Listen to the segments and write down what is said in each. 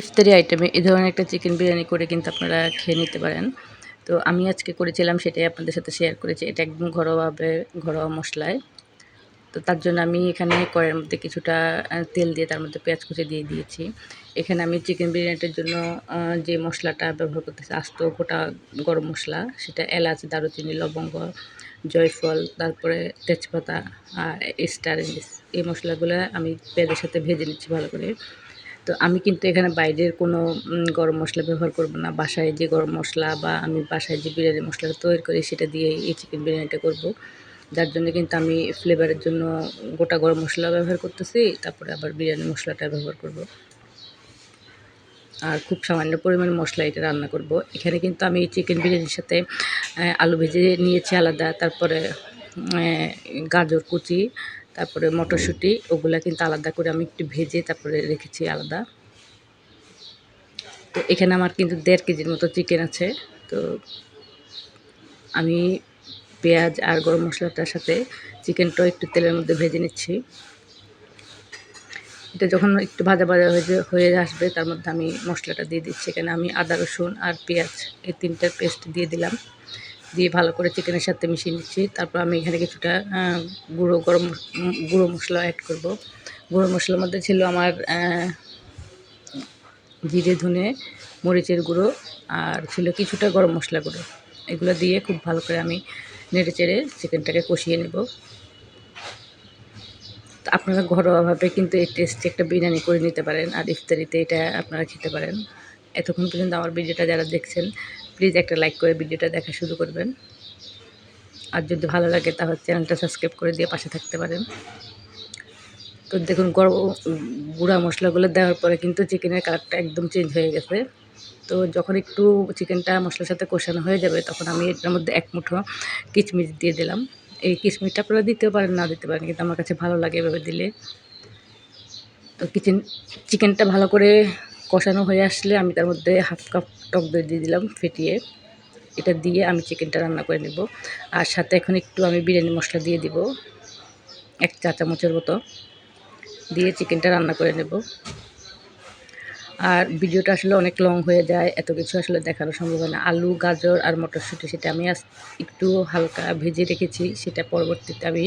ইফতারি আইটেমে এই ধরনের একটা চিকেন বিরিয়ানি করে কিন্তু আপনারা খেয়ে নিতে পারেন। তো আমি আজকে করেছিলাম সেটাই আপনাদের সাথে শেয়ার করেছি। এটা একদম ঘরোয়াভাবে, ঘরোয়া মশলায়। তো তার জন্য আমি এখানে কড়াইয়ের মধ্যে কিছুটা তেল দিয়ে তার মধ্যে পেঁয়াজ কুচি দিয়ে দিয়েছি। এখানে আমি চিকেন বিরিয়ানিটার জন্য যে মশলাটা ব্যবহার করতেছি, আস্ত গোটা গরম মশলা, সেটা এলাচ, দারুচিনি, লবঙ্গ, জয়ফল, তারপরে তেজপাতা আর স্টার এই মশলাগুলো আমি পেঁয়াজের সাথে ভেজে নিচ্ছি ভালো করে। তো আমি কিন্তু এখানে বাইরের কোনো গরম মশলা ব্যবহার করব না। বাসায় যে গরম মশলা বা আমি বাসায় যে বিরিয়ানি মশলাটা তৈরি করি, সেটা দিয়ে এই চিকেন বিরিয়ানিটা করব। যার জন্য কিন্তু আমি ফ্লেভারের জন্য গোটা গরম মশলা ব্যবহার করতেছি, তারপরে আবার বিরিয়ানি মশলাটা ব্যবহার করব। আর খুব সামান্য পরিমাণ মশলা এটা রান্না করব। এখানে কিন্তু আমি চিকেন বিরিয়ানির সাথে আলু ভেজে নিয়েছি আলাদা, তারপরে গাজর কুচি তারপরে মটরশুঁটি, ওগুলা কিন্তু আলাদা করে আমি একটু ভেজে তারপরে রেখেছি আলাদা। তো এখানে আমার কিন্তু দেড় কেজির মতো চিকেন আছে। তো আমি পেঁয়াজ আর গরম মশলাটার সাথে চিকেনটাও একটু তেলের মধ্যে ভেজে নিচ্ছি। এটা যখন একটু ভাজা ভাজা হয়ে হয়ে আসবে, তার মধ্যে আমি মশলাটা দিয়ে দিচ্ছি। এখানে আমি আদা রসুন আর পেঁয়াজ, এই তিনটার পেস্ট দিয়ে দিলাম। দিয়ে ভালো করে চিকেনের সাথে মিশিয়ে নিচ্ছি। তারপর আমি এখানে কিছুটা গুঁড়ো গরম, গুঁড়ো মশলা অ্যাড করব। গুঁড়ো মশলার মধ্যে ছিল আমার জিরে, ধনে, মরিচের গুঁড়ো আর ছিল কিছুটা গরম মশলা গুঁড়ো। এগুলো দিয়ে খুব ভালো করে আমি নেড়ে চেড়ে চিকেনটাকে কষিয়ে নেব। আপনারা ঘরোয়াভাবে কিন্তু এই টেস্টি একটা বিরিয়ানি করে নিতে পারেন আর ইফতারিতে এটা আপনারা খেতে পারেন। এতক্ষণ পর্যন্ত আমার ভিডিওটা যারা দেখছেন প্লিজ একটা লাইক করে ভিডিওটা দেখা শুরু করবেন। আর যদি ভালো লাগে তাহলে চ্যানেলটা সাবস্ক্রাইব করে দিয়ে পাশে থাকতে পারেন। তো দেখুন, গরম, গুঁড়া মশলাগুলো দেওয়ার পরে কিন্তু চিকেনের কালারটা একদম চেঞ্জ হয়ে গেছে। তো যখন একটু চিকেনটা মশলার সাথে কষানো হয়ে যাবে, তখন আমি এটার মধ্যে এক মুঠো কিচমিচ দিয়ে দিলাম। এই কিচমিচটা আপনারা দিতেও পারেন, না দিতে পারেন, কিন্তু আমার কাছে ভালো লাগে এভাবে দিলে। তো কিচেন, চিকেনটা ভালো করে কষানো হয়ে আসলে আমি তার মধ্যে হাফ কাপ টক দই দিয়ে দিলাম ফেটিয়ে। এটা দিয়ে আমি চিকেনটা রান্না করে নেব। আর সাথে এখন একটু আমি বিরিয়ানি মশলা দিয়ে দিব, এক চা চামচের মতো। দিয়ে চিকেনটা রান্না করে নেব। আর ভিডিওটা আসলে অনেক লং হয়ে যায়, এত কিছু আসলে দেখানো সম্ভব হয় না। আলু, গাজর আর মটরশুঁটি সেটা আমি একটু হালকা ভেজে রেখেছি, সেটা পরবর্তীতে আমি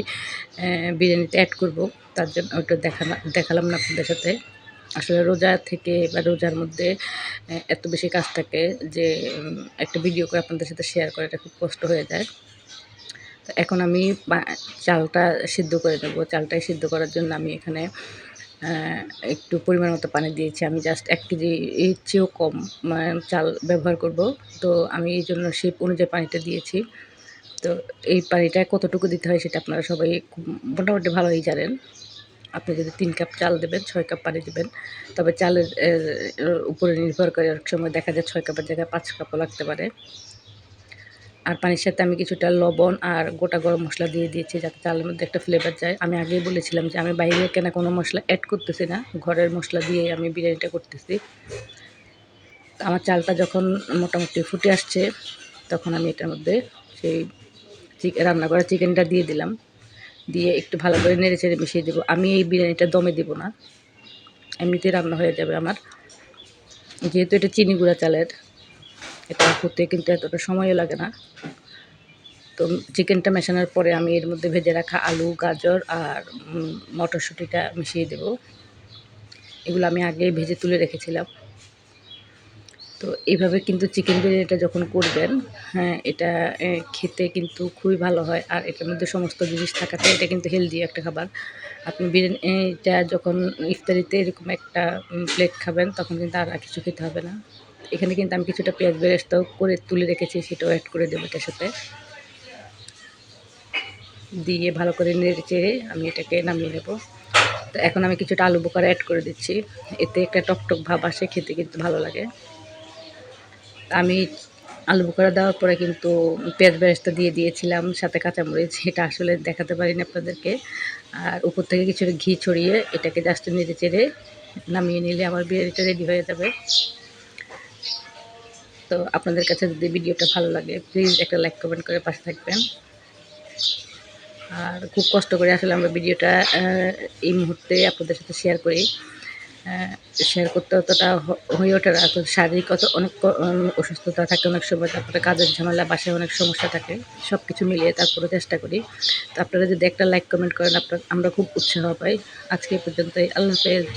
বিরিয়ানিতে অ্যাড করব। তার জন্য ওটা দেখালাম না আপনাদের সাথে। আসলে রোজা থেকে বা রোজার মধ্যে এত বেশি কাজ থাকে যে একটা ভিডিও করে আপনাদের সাথে শেয়ার করাটা খুব কষ্ট হয়ে যায়। তো এখন আমি চালটা সিদ্ধ করে নেব। চালটাই সিদ্ধ করার জন্য আমি এখানে একটু পরিমাণ মতো পানি দিয়েছি। আমি জাস্ট এক কেজি এর চেয়েও কম চাল ব্যবহার করব। তো আমি এই জন্য শেপ অনুযায়ী পানিটা দিয়েছি। তো এই পানিটা কতটুকু দিতে হয় সেটা আপনারা সবাই মোটামুটি ভালোই জানেন। আপনি যদি তিন কাপ চাল দেবেন, ছয় কাপ পানি দেবেন, তবে চালের উপরে নির্ভর করে অনেক সময় দেখা যায় ছয় কাপের জায়গায় পাঁচ কাপও লাগতে পারে। আর পানির সাথে আমি কিছুটা লবণ আর গোটা গরম মশলা দিয়ে দিয়েছি যাতে চালের মধ্যে একটা ফ্লেভার যায়। আমি আগেই বলেছিলাম যে আমি বাইরে কেনা কোনো মশলা অ্যাড করতেছি না, ঘরের মশলা দিয়ে আমি বিরিয়ানিটা করতেছি। আমার চালটা যখন মোটামুটি ফুটে আসছে, তখন আমি এটার মধ্যে সেই রান্না করা চিকেনটা দিয়ে দিলাম। দিয়ে একটু ভালো করে নেড়ে চেড়ে মিশিয়ে দেবো। আমি এই বিরিয়ানিটা দমে দিব না। এমনিতেই রান্না হয়ে যাবে আমার। যেহেতু এটা চিনি গুঁড়া চালের, এটা হতে কিন্তু এতটা সময়ও লাগে না। তো চিকেনটা মেশানোর পরে আমি এর মধ্যে ভেজে রাখা আলু, গাজর আর মটরশুঁটিটা মিশিয়ে দেব। এগুলো আমি আগে ভেজে তুলে রেখেছিলাম। তো এইভাবে কিন্তু চিকেন বিরিয়ানিটা যখন করবেন হ্যাঁ এটা খেতে কিন্তু খুবই ভালো হয়। আর এটার মধ্যে সমস্ত জিনিস থাকাতে এটা কিন্তু হেলদি একটা খাবার। আপনি বিরিয়ানিটা যখন ইফতারিতে এরকম একটা প্লেট খাবেন, তখন কিন্তু আর কিছু খেতে হবে না। এখানে কিন্তু আমি কিছুটা পেঁয়াজ বেরেস্তাও করে তুলে রেখেছি, সেটাও অ্যাড করে দেবো এটার সাথে। দিয়ে ভালো করে নেড়ে চেড়ে আমি এটাকে নামিয়ে নেব। তো এখন আমি কিছুটা আলু বোকার অ্যাড করে দিচ্ছি। এতে একটা টকটক ভাব আসে, খেতে কিন্তু ভালো লাগে। আমি আলু বোকারা দেওয়ার পরে কিন্তু পেঁয়াজ বেরেস্তা দিয়ে দিয়েছিলাম, সাথে কাঁচামরিচ, এটা আসলে দেখাতে পারিনি আপনাদেরকে। আর উপর থেকে কিছুটা ঘি ছড়িয়ে এটাকে জাস্ট নেড়ে চেড়ে নামিয়ে নিলে আমার বিরিয়ানিটা রেডি হয়ে যাবে। তো আপনাদের কাছে যদি ভিডিওটা ভালো লাগে প্লিজ একটা লাইক কমেন্ট করে পাশে থাকবেন। আর খুব কষ্ট করে আসলে আমরা ভিডিওটা এই মুহূর্তে আপনাদের সাথে শেয়ার করি। শেয়ার করতে অতটা হয়ে ওঠে না। শারীরিক অত অনেক অসুস্থতা থাকে, অনেক সময় তারপরে কাজের ঝামেলা, বাসায় অনেক সমস্যা থাকে সব কিছু মিলিয়ে তারপরে চেষ্টা করি। তো আপনারা যদি একটা লাইক কমেন্ট করেন, আপনার, আমরা খুব উৎসাহ পাই। আজকে পর্যন্তই। আল্লাহ হাফেজ।